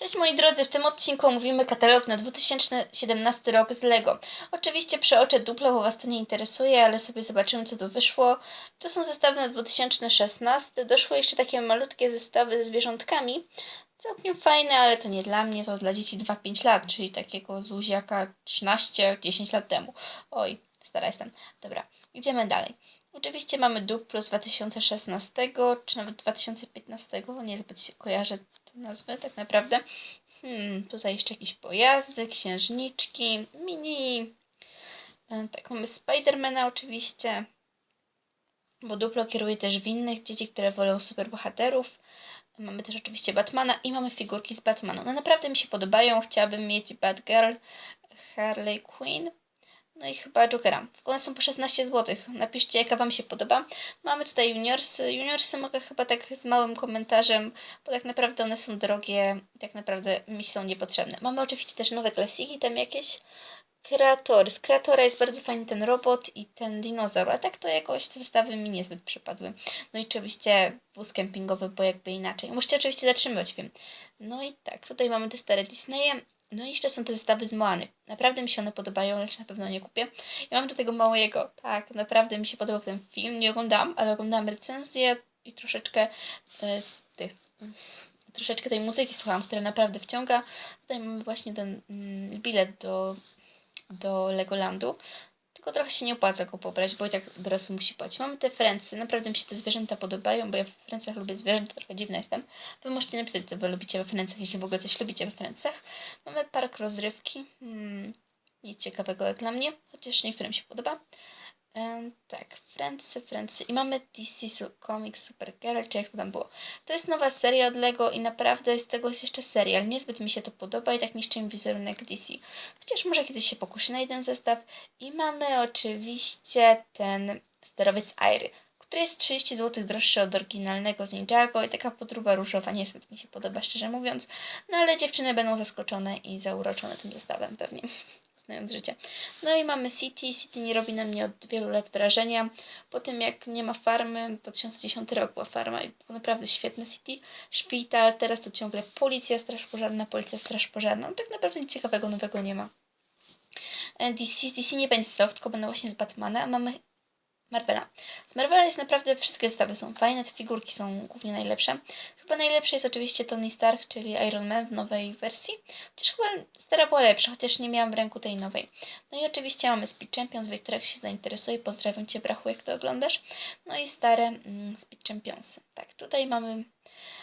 Cześć moi drodzy, w tym odcinku omówimy katalog na 2017 rok z LEGO. Oczywiście przeoczę duplo, bo Was to nie interesuje, ale sobie zobaczymy co tu wyszło. To są zestawy na 2016. Doszły jeszcze takie malutkie zestawy ze zwierzątkami. Całkiem fajne, ale to nie dla mnie, to dla dzieci 2-5 lat, czyli takiego zuziaka 13-10 lat temu. Oj, stara jestem. Dobra, idziemy dalej. Oczywiście mamy Duplo z 2016, czy nawet 2015, niezbyt się kojarzę te nazwy tak naprawdę. Hmm, tutaj jeszcze jakieś pojazdy, księżniczki, mini. E, Tak, mamy Spidermana oczywiście, bo Duplo kieruje też w innych dzieci, które wolą superbohaterów. Mamy też oczywiście Batmana i mamy figurki z Batmana. No naprawdę mi się podobają, chciałabym mieć Batgirl, Harley Quinn, no i chyba Jokera. One są po 16 zł. Napiszcie, jaka Wam się podoba. Mamy tutaj juniorsy. Juniorsy mogę chyba tak z małym komentarzem, bo tak naprawdę one są drogie tak naprawdę mi są niepotrzebne. Mamy oczywiście też nowe klasiki, tam jakieś. Kreator. Z Kreatora jest bardzo fajny ten robot i ten dinozaur, a tak to jakoś te zestawy mi niezbyt przypadły. No i oczywiście wóz kempingowy, bo jakby inaczej. Musicie oczywiście zatrzymywać film. No i tak, tutaj mamy te stare Disneye. No i jeszcze są te zestawy z Moany. Naprawdę mi się one podobają, lecz na pewno nie kupię. Ja mam do tego małego. Tak, naprawdę mi się podobał ten film. Nie oglądałam, ale oglądałam recenzję i troszeczkę e, z tych... mm, Troszeczkę tej muzyki słuchałam, która naprawdę wciąga. Tutaj mamy właśnie ten mm, bilet do, do Legolandu. Tylko trochę się nie opłaca go pobrać, bo i tak dorosły musi płacić. Mamy te Francy, naprawdę mi się te zwierzęta podobają, bo ja w Francach lubię zwierzęta, trochę dziwna jestem. Wy możecie napisać, co wy lubicie we Francach, jeśli w ogóle coś lubicie we Francach. Mamy park rozrywki, hmm, nic ciekawego jak dla mnie, chociaż niektórym się podoba. Tak, Francy, Francy. I mamy DC Comics Supergirl, czy jak to tam było. To jest nowa seria od Lego i naprawdę z tego jest jeszcze serial. Niezbyt mi się to podoba i tak niszczy mi wizerunek DC. Chociaż może kiedyś się pokuszę na jeden zestaw. I mamy oczywiście ten sterowiec Airy, który jest 30 zł droższy od oryginalnego z Ninjago i taka podróba różowa niezbyt mi się podoba, szczerze mówiąc. No ale dziewczyny będą zaskoczone i zauroczone tym zestawem pewnie. Znając życie. No i mamy City. City nie robi na mnie od wielu lat wrażenia. Po tym jak nie ma farmy, 2010 rok była farma i było naprawdę świetne City. Szpital, teraz to ciągle policja, straż pożarna, policja, straż pożarna. No, tak naprawdę nic ciekawego nowego nie ma. E, DC, DC nie będzie zestawów, tylko będą właśnie z Batmana, mamy Marvela. Z Marvela jest naprawdę, wszystkie zestawy są fajne, te figurki są głównie najlepsze. Chyba najlepszy jest oczywiście Tony Stark, czyli Iron Man w nowej wersji. Chociaż chyba stara była lepsza, chociaż nie miałam w ręku tej nowej. No i oczywiście mamy Speed Champions, w których się zainteresuje. Pozdrawiam Cię, Brachu, jak to oglądasz. No i stare mm, Speed Championsy. Tak, tutaj mamy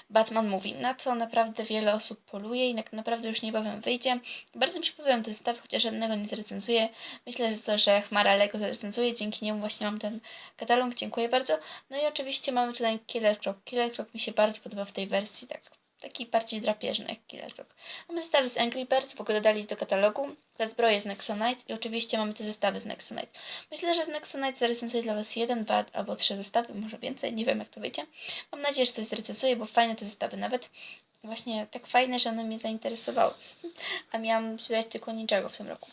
Batman mówi, na co naprawdę wiele osób poluje i tak naprawdę już niebawem wyjdzie. Bardzo mi się podobają te zestawy, chociaż żadnego nie zrecenzuję. Myślę, że to, że Chmara Lego zrecenzuje, dzięki niemu właśnie mam ten katalog, dziękuję bardzo. No i oczywiście mamy tutaj Killer Croc. Killer Croc mi się bardzo podoba w tej wersji, tak taki bardziej drapieżny jak Killer Croc. Mamy zestawy z Angry Birds, w ogóle dodali do katalogu. Te zbroje z Nexonite i oczywiście mamy te zestawy z Nexonite. Myślę, że z Nexonite zarecenzuję dla Was jeden, dwa albo trzy zestawy, może więcej, nie wiem jak to wyjdzie. Mam nadzieję, że coś zrecenzuję, bo fajne te zestawy, nawet właśnie tak fajne, że one mnie zainteresowały. A miałam zbierać tylko Ninjago w tym roku.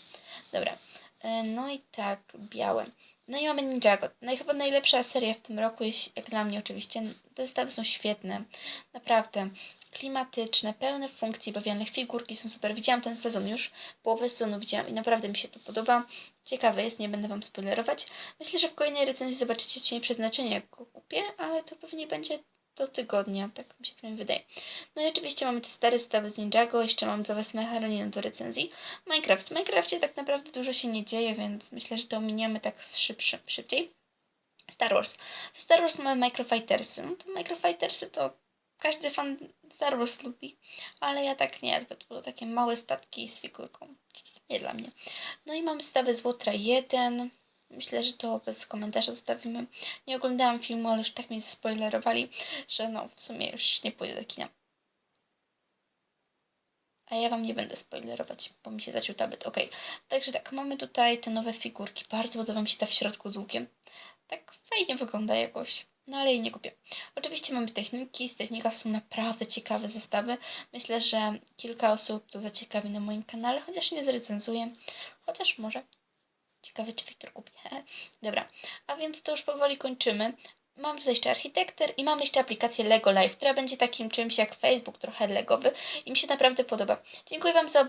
Dobra, E, no i tak, białe. No i mamy Ninjago. No i chyba najlepsza seria w tym roku, jak dla mnie oczywiście. Te zestawy są świetne, naprawdę klimatyczne, pełne funkcji bawialnych. Figurki są super. Widziałam ten sezon już, połowę sezonu widziałam i naprawdę mi się to podoba. Ciekawe jest, nie będę Wam spoilerować. Myślę, że w kolejnej recenzji zobaczycie Cień Przeznaczenia, jak go kupię, ale to pewnie będzie do tygodnia, tak mi się przynajmniej wydaje. No i oczywiście mamy te stare zestawy z Ninjago, jeszcze mam dla Was Mecharoninę do recenzji. Minecraft. W Minecrafcie tak naprawdę dużo się nie dzieje, więc myślę, że to ominiemy tak szybszy, szybciej. Star Wars. To Star Wars mamy Microfightersy. No to Microfightersy to każdy fan Star Wars lubi, ale ja tak nie zbyt, bo to takie małe statki z figurką. Nie dla mnie. No i mamy stawy z Łotra 1. Myślę, że to bez komentarza zostawimy. Nie oglądałam filmu, ale już tak mnie zaspoilerowali, że no w sumie już nie pójdę do kina. A ja Wam nie będę spoilerować, bo mi się zaciął tablet. Okej, także tak, mamy tutaj te nowe figurki. Bardzo podoba mi się ta w środku z łukiem. Tak fajnie wygląda jakoś. No ale jej nie kupię. Oczywiście mamy techniki. Z technikach są naprawdę ciekawe zestawy. Myślę, że kilka osób to zaciekawi na moim kanale, chociaż nie zrecenzuję. Chociaż może. Ciekawe, czy Wiktor kupi. Dobra, a więc to już powoli kończymy. Mam tutaj jeszcze Architekter i mam jeszcze aplikację Lego Live, która będzie takim czymś jak Facebook, trochę legowy i mi się naprawdę podoba. Dziękuję Wam za obejrzenie.